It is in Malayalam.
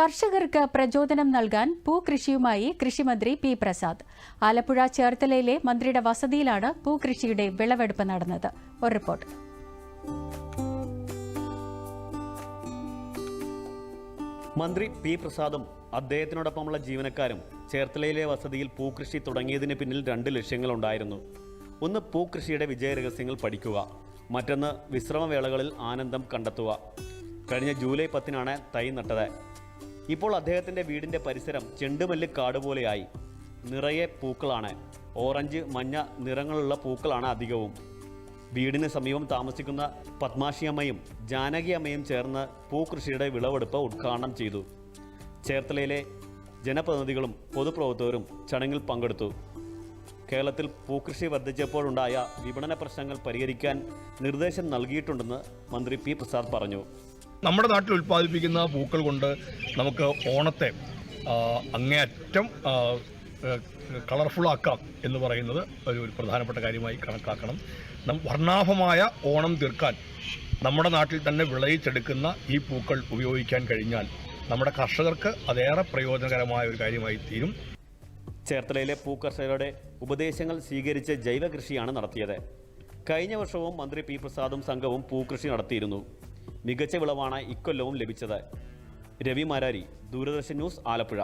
കർഷകർക്ക് പ്രചോദനം നൽകാൻ പൂകൃഷിയുമായി കൃഷിമന്ത്രി പി പ്രസാദ്. ആലപ്പുഴ ചേർത്തലയിലെ മന്ത്രിയുടെ വസതിയിലാണ് പൂകൃഷിയുടെ വിളവെടുപ്പ് നടന്നത്. ഒരു റിപ്പോർട്ട്. മന്ത്രി പി പ്രസാദും അദ്ദേഹത്തിനോടൊപ്പമുള്ള ജീവനക്കാരും ചേർത്തലയിലെ വസതിയിൽ പൂകൃഷി തുടങ്ങിയതിന് പിന്നിൽ രണ്ട് ലക്ഷ്യങ്ങളുണ്ടായിരുന്നു. ഒന്ന് പൂകൃഷിയുടെ വിജയരഹസ്യങ്ങൾ പഠിക്കുക മറ്റൊന്ന് വിശ്രമവേളകളിൽ ആനന്ദം കണ്ടെത്തുക. കഴിഞ്ഞ ജൂലൈ പത്തിനാണ് തൈ നട്ടത്. ഇപ്പോൾ അദ്ദേഹത്തിന്റെ വീടിന്റെ പരിസരം ചെണ്ടുമല്ലി കാട് പോലെയായി. നിറയെ പൂക്കളാണ്. ഓറഞ്ച് മഞ്ഞ നിറങ്ങളുള്ള പൂക്കളാണ് അധികവും. വീടിന് സമീപം താമസിക്കുന്ന പത്മാശിയമ്മയും ജാനകി അമ്മയും ചേർന്ന് പൂക്കൃഷിയുടെ വിളവെടുപ്പ് ഉദ്ഘാടനം ചെയ്തു. ചേർത്തലയിലെ ജനപ്രതിനിധികളും പൊതുപ്രവർത്തകരും ചടങ്ങിൽ പങ്കെടുത്തു. കേരളത്തിൽ പൂക്കൃഷി വർദ്ധിച്ചപ്പോഴുണ്ടായ വിപണന പ്രശ്നങ്ങൾ പരിഹരിക്കാൻ നിർദ്ദേശം നൽകിയിട്ടുണ്ടെന്ന് മന്ത്രി പി പ്രസാദ് പറഞ്ഞു. നമ്മുടെ നാട്ടിൽ ഉൽപ്പാദിപ്പിക്കുന്ന പൂക്കൾ കൊണ്ട് നമുക്ക് ഓണത്തെ അങ്ങേയറ്റം കളർഫുള്ളാക്കാം എന്ന് പറയുന്നത് ഒരു ഒരു പ്രധാനപ്പെട്ട കാര്യമായി കണക്കാക്കണം. വർണാഭമായ ഓണം തീർക്കാൻ നമ്മുടെ നാട്ടിൽ തന്നെ വിളയിച്ചെടുക്കുന്ന ഈ പൂക്കൾ ഉപയോഗിക്കാൻ കഴിഞ്ഞാൽ നമ്മുടെ കർഷകർക്ക് അതേറെ പ്രയോജനകരമായ ഒരു കാര്യമായി തീരും. ചേർത്തലയിലെ പൂക്കർഷകരുടെ ഉപദേശങ്ങൾ സ്വീകരിച്ച് ജൈവകൃഷിയാണ് നടത്തിയത്. കഴിഞ്ഞ വർഷവും മന്ത്രി പി പ്രസാദും സംഘവും പൂക്കൃഷി നടത്തിയിരുന്നു. മികച്ച വിളവാണ് ഇക്കൊല്ലവും ലഭിച്ചത്. രവി മാരാരി ദൂരദർശൻ ന്യൂസ് ആലപ്പുഴ.